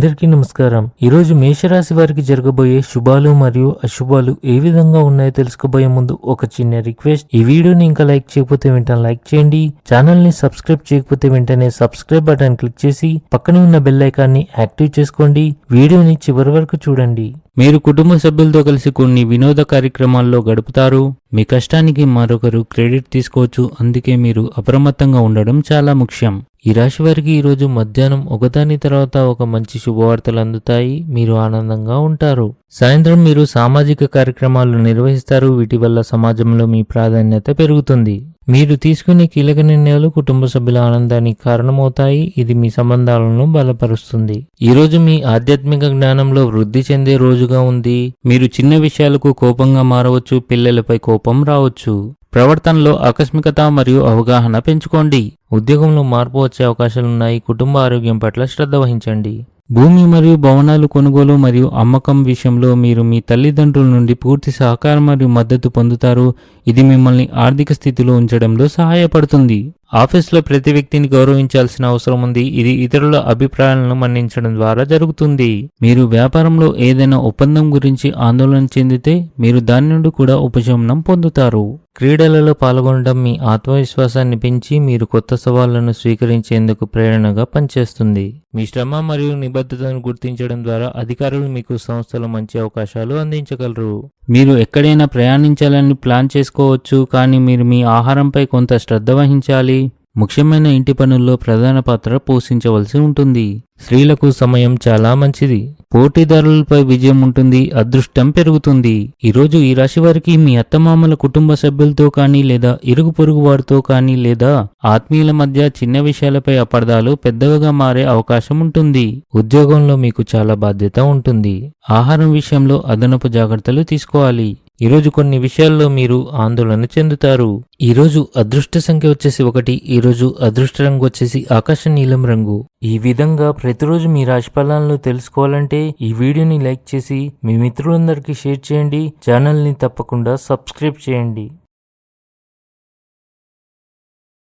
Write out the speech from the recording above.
అందరికీ నమస్కారం. ఈరోజు మేషరాశి వారికి జరగబోయే శుభాలు మరియు అశుభాలు ఏ విధంగా ఉన్నాయో తెలుసుకోబోయే ముందు ఒక చిన్న రిక్వెస్ట్. ఈ వీడియోని ఇంకా లైక్ చేయకపోతే వెంటనే లైక్ చేయండి. ఛానల్ని సబ్స్క్రైబ్ చేయకపోతే వెంటనే సబ్స్క్రైబ్ బటన్ క్లిక్ చేసి పక్కనే ఉన్న బెల్ ఐకాన్ని యాక్టివ్ చేసుకోండి. వీడియోని చివరి వరకు చూడండి. మీరు కుటుంబ సభ్యులతో కలిసి కొన్ని వినోద కార్యక్రమాల్లో గడుపుతారు. మీ కష్టానికి మరొకరు క్రెడిట్ తీసుకోవచ్చు. అందుకే మీరు అప్రమత్తంగా ఉండడం చాలా ముఖ్యం. ఈ రాశి వారికి ఈరోజు మధ్యాహ్నం ఒకదాని తర్వాత ఒక మంచి శుభవార్తలు అందుతాయి. మీరు ఆనందంగా ఉంటారు. సాయంత్రం మీరు సామాజిక కార్యక్రమాలు నిర్వహిస్తారు. వీటి వల్ల సమాజంలో మీ ప్రాధాన్యత పెరుగుతుంది. మీరు తీసుకునే కీలక నిర్ణయాలు కుటుంబ సభ్యుల ఆనందానికి కారణమవుతాయి. ఇది మీ సంబంధాలను బలపరుస్తుంది. ఈరోజు మీ ఆధ్యాత్మిక జ్ఞానంలో వృద్ధి చెందే రోజుగా ఉంది. మీరు చిన్న విషయాలకు కోపంగా మారవచ్చు. పిల్లలపై కోపం రావచ్చు. ప్రవర్తనలో ఆకస్మికత మరియు అవగాహన పెంచుకోండి. ఉద్యోగంలో మార్పు వచ్చే అవకాశాలున్నాయి. కుటుంబ ఆరోగ్యం పట్ల శ్రద్ధ వహించండి. భూమి మరియు భవనాలు కొనుగోలు మరియు అమ్మకం విషయంలో మీరు మీ తల్లిదండ్రుల నుండి పూర్తి సహకారం మరియు మద్దతు పొందుతారు. ఇది మిమ్మల్ని ఆర్థిక స్థితిలో ఉంచడంలో సహాయపడుతుంది. ఆఫీస్లో ప్రతి వ్యక్తిని గౌరవించాల్సిన అవసరం ఉంది. ఇది ఇతరుల అభిప్రాయాలను మన్నించడం ద్వారా జరుగుతుంది. మీరు వ్యాపారంలో ఏదైనా ఒప్పందం గురించి ఆందోళన చెందితే మీరు దాని నుండి కూడా ఉపశమనం పొందుతారు. క్రీడలలో పాల్గొనడం మీ ఆత్మవిశ్వాసాన్ని పెంచి మీరు కొత్త సవాళ్ళను స్వీకరించేందుకు ప్రేరణగా పనిచేస్తుంది. మీ శ్రమ మరియు నిబద్ధతను గుర్తించడం ద్వారా అధికారులు మీకు సంస్థలో మంచి అవకాశాలు అందించగలరు. మీరు ఎక్కడైనా ప్రయాణించాలని ప్లాన్ చేసుకోవచ్చు కానీ మీరు మీ ఆహారంపై కొంత శ్రద్ధ వహించాలి. ముఖ్యమైన ఇంటి పనుల్లో ప్రధాన పాత్ర పోషించవలసి ఉంటుంది. స్త్రీలకు సమయం చాలా మంచిది. పోటీదారులపై విజయం ఉంటుంది అదృష్టం పెరుగుతుంది. ఈరోజు ఈ రాశి వారికి మీ అత్తమామల కుటుంబ సభ్యులతో కానీ లేదా ఇరుగు పొరుగు వారితో కానీ లేదా ఆత్మీయుల మధ్య చిన్న విషయాలపై అపార్థాలు పెద్దవిగా మారే అవకాశం ఉంటుంది. ఉద్యోగంలో మీకు చాలా బాధ్యత ఉంటుంది. ఆహారం విషయంలో అదనపు జాగ్రత్తలు తీసుకోవాలి. ఈరోజు కొన్ని విషయాల్లో మీరు ఆందోళన చెందుతారు. ఈరోజు అదృష్ట సంఖ్య వచ్చేసి ఒకటి ఈరోజు అదృష్ట రంగు వచ్చేసి ఆకాశ నీలం రంగు. ఈ విధంగా ప్రతిరోజు మీ రాశి ఫలాలను తెలుసుకోవాలంటే ఈ వీడియోని లైక్ చేసి మీ మిత్రులందరికీ షేర్ చేయండి. ఛానల్ని తప్పకుండా సబ్స్క్రైబ్ చేయండి.